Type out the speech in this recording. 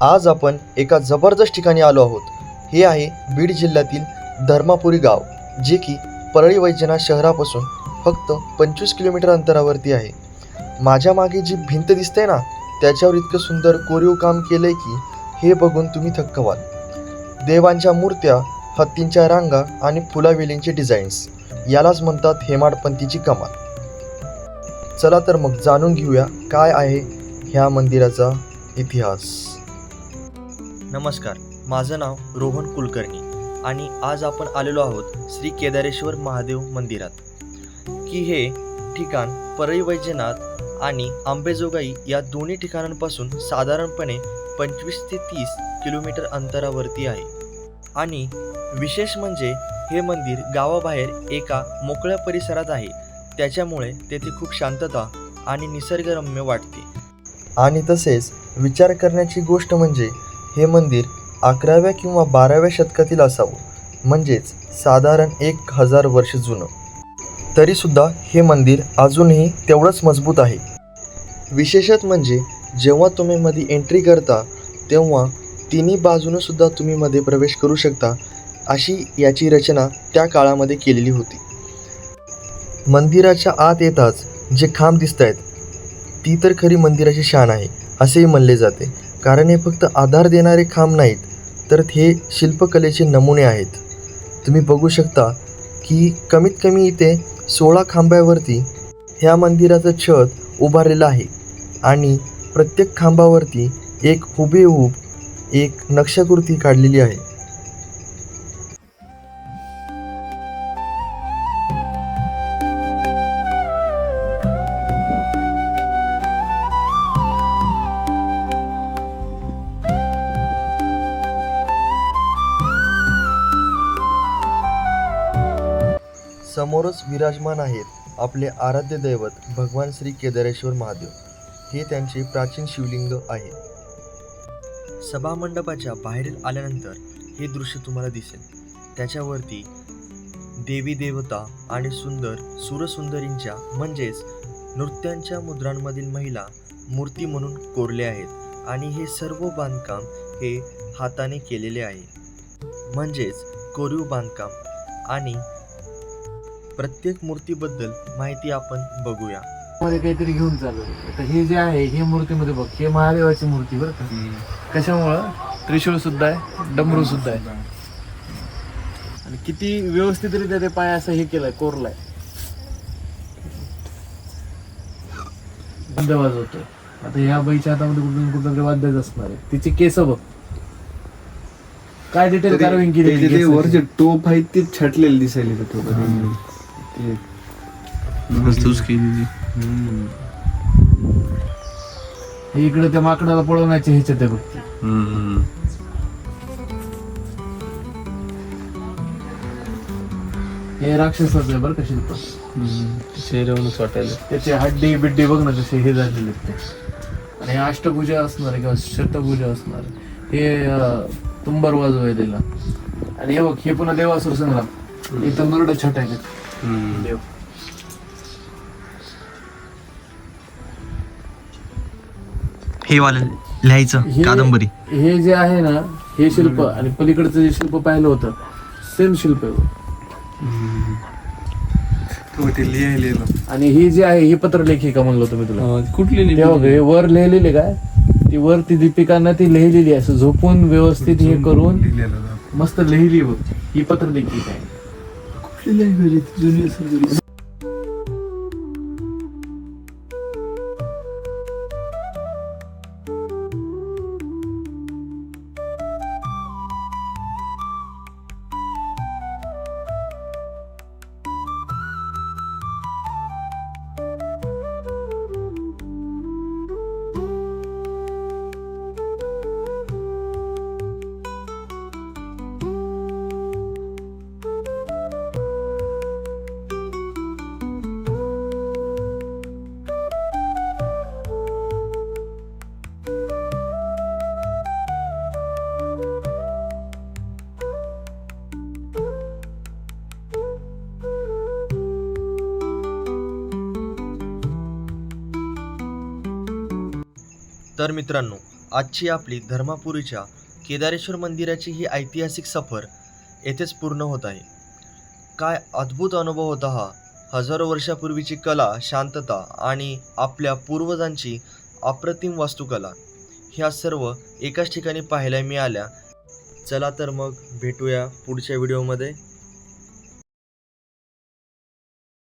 आज आपण एका जबरदस्त ठिकाणी आलो आहोत. हे आहे बीड जिल्ह्यातील धर्मापुरी गाव जे की परळी वैजनाथ शहरापासून फक्त पंचवीस किलोमीटर अंतरावरती आहे. माझ्या मागे जी भिंत दिसते ना त्याच्यावर इतकं सुंदर कोरीव काम केलं आहे की हे बघून तुम्ही थक्क व्हाल. देवांच्या मूर्त्या हत्तींच्या रांगा आणि फुलावेलींचे डिझाईन्स यालाच म्हणतात हेमाडपंथीची कमाल. चला तर मग जाणून घेऊया काय आहे ह्या मंदिराचा इतिहास. नमस्कार माझं नाव रोहन कुलकर्णी आणि आज आपण आलेलो आहोत श्री केदारेश्वर महादेव मंदिरात. की हे ठिकाण परळी वैजनाथ आणि आंबेजोगाई या दोन्ही ठिकाणांपासून साधारणपणे पंचवीस ते तीस किलोमीटर अंतरावरती आहे. आणि विशेष म्हणजे हे मंदिर गावाबाहेर एका मोकळ्या परिसरात आहे. त्याच्यामुळे तेथे खूप शांतता आणि निसर्गरम्य वाटते. आणि तसेच विचार करण्याची गोष्ट म्हणजे हे मंदिर अकराव्या किंवा बाराव्या शतकातील असावं. म्हणजेच साधारण एक हजार वर्ष जुनं. तरीसुद्धा हे मंदिर अजूनही तेवढंच मजबूत आहे. विशेषत म्हणजे जेव्हा तुम्ही मध्ये एंट्री करता तेव्हा तिन्ही बाजूनं सुद्धा तुम्ही मध्ये प्रवेश करू शकता अशी याची रचना त्या काळामध्ये केलेली होती. मंदिराच्या आत येताच जे खांब दिसत आहेत ती तर खरी मंदिराची शान आहे असेही म्हणले जाते. कारण हे फक्त आधार देणारे खांब नाहीत तर हे शिल्पकलेचे नमुने आहेत. तुम्ही बघू शकता की कमीत कमी इथे सोळा खांबावरती ह्या मंदिराचं छत उभारलेलं आहे आणि प्रत्येक खांबावरती एक हुबेहूब एक नक्षाकृती काढलेली आहे. समोरच विराजमान आहेत आपले आराध्य दैवत भगवान श्री केदारेश्वर महादेव. हे त्यांचे प्राचीन शिवलिंग आहे. सभामंडपाच्या बाहेर आल्यानंतर हे दृश्य तुम्हाला दिसेल. त्याच्यावरती देवी देवता आणि सुंदर सुरसुंदरींच्या म्हणजेच नृत्यांच्या मुद्रांमधील महिला मूर्ती म्हणून कोरले आहेत आणि हे सर्व बांधकाम हे हाताने केलेले आहे. म्हणजेच कोरीव बांधकाम आणि प्रत्येक मूर्तीबद्दल माहिती आपण बघूया. मध्ये काहीतरी घेऊन चालू हे जे आहे हे मूर्तीमध्ये बघ हे महादेवाची मूर्ती बरं का. कशामुळं? त्रिशूळ सुद्धा आहे डमरू सुद्धा आहे. आणि किती व्यवस्थितरित्या ते पाय असं हे केलंय कोरलाय. वाद्य वाजवतोय. आता ह्या बाईच्या हातामध्ये कुठून कुठं तरी वाद्यच असणार आहे. तिची केस बघ. काय डिटेल कार्विंग केली त्याचे वरचे टोप आहेत ते छाटलेले दिसायले ते वस्तूच केली हे इकडे त्या माकडाला पळवण्याचे ह्याच्यात आहे बघ. ते. हे राक्षसाचं आहे बरं का शिल्प. शेरवणच वाटायला. त्याचे हड्डी बिड्डी बघ ना कसे हे झालेले आहेत ते. आणि हे अष्टभुजा असणार आहे किंवा शतभुजा असणार आहे. हे अं, तुंबर वाजवायला आणि हे बघ हे पुन्हा देवासुर संग्राम. इथं नरड छट आहे देव हे वाला लिहायचं हे- कादंबरी. हे जे आहे ना हे शिल्प आणि पलीकडचं जे शिल्प पाहिलं होतं सेम शिल्प आहे. हो, ते लिहायलेलं आणि ही जी आहे ही पत्रलेखिका म्हणलो तुम्ही तुला. कुठली ते बघ, हे वर लिहिलेले काय? ती वर ती दीपिकांना ती लिहिलेली आहे असं झोपून व्यवस्थित हे करून लिहिलेलं मस्त लिहिली बघ ही पत्रलेखिका आहे. कुठली लिहायली जुनी असेल तर मित्रांनो आजची आपली धर्मापुरीच्या केदारेश्वर मंदिराची ही ऐतिहासिक सफर येथेच पूर्ण होत आहे. काय अद्भुत अनुभव होता हा. हजारो वर्षापूर्वीची कला शांतता आणि आपल्या पूर्वजांची अप्रतिम वास्तुकला ह्या सर्व एकाच ठिकाणी पाहायला मिळाल्या. चला तर मग भेटूया पुढच्या व्हिडिओमध्ये.